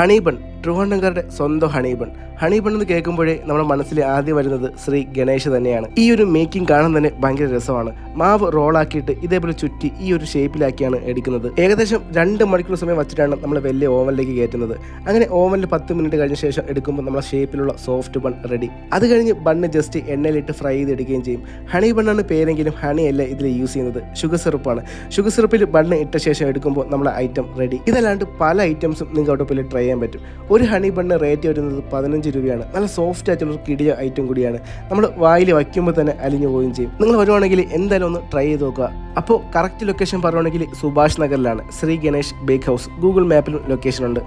ഹണീബൺ ട്രിവാൻഡ്രംകാരുടെ സ്വന്തം ഹണീബൺ ഹണീബൺ എന്ന് കേൾക്കുമ്പോഴേ നമ്മുടെ മനസ്സിൽ ആദ്യം വരുന്നത് ശ്രീ ഗണേഷ് തന്നെയാണ്. ഈ ഒരു മേക്കിംഗ് കാണാൻ തന്നെ ഭയങ്കര രസമാണ്. മാവ് റോളാക്കിയിട്ട് ഇതേപോലെ ചുറ്റി ഈ ഒരു ഷേപ്പിലാക്കിയാണ് എടുക്കുന്നത്. ഏകദേശം രണ്ട് മണിക്കൂർ സമയം വച്ചിട്ടാണ് നമ്മൾ വലിയ ഓവനിലേക്ക് കയറ്റുന്നത്. അങ്ങനെ ഓവനിൽ പത്ത് മിനിറ്റ് കഴിഞ്ഞ ശേഷം എടുക്കുമ്പോൾ നമ്മളെ ഷേപ്പിലുള്ള സോഫ്റ്റ് ബൺ റെഡി അത് കഴിഞ്ഞ് ബണ്ണ് ജസ്റ്റ് എണ്ണയിലിട്ട് ഫ്രൈ ചെയ്തെടുക്കുകയും ചെയ്യും. ഹണി ബണ്ണാണ് പേരെങ്കിലും ഹണി അല്ല ഇതിൽ യൂസ് ചെയ്യുന്നത്. ഷുഗർ സിറപ്പാണ് ഷുഗർ സിറപ്പിൽ ബണ്ണ് ഇട്ട ശേഷം എടുക്കുമ്പോൾ നമ്മുടെ ഐറ്റം റെഡി ഇതല്ലാണ്ട് പല ഐറ്റംസും നിങ്ങൾക്ക് അവിടെ ട്രൈ ചെയ്യാൻ പറ്റും. ഒരു ഹണി ബണ്ണ് റേറ്റ് വരുന്നത് പതിനഞ്ച് രൂപയാണ്. നല്ല സോഫ്റ്റ് ആയിട്ടുള്ള ഒരു കിടിയ ഐറ്റം കൂടിയാണ്. നമ്മൾ വായിൽ വയ്ക്കുമ്പോൾ തന്നെ അലിഞ്ഞു പോവുകയും ചെയ്യും. നിങ്ങൾ വരുവാണെങ്കിൽ എന്തായാലും ഒന്ന് ട്രൈ ചെയ്ത് നോക്കുക. അപ്പോൾ കറക്റ്റ് ലൊക്കേഷൻ പറയുവാണെങ്കിൽ Subhash നഗറിലാണ്. Sri Ganesh bake house Google മാപ്പിലും location ഉണ്ട്.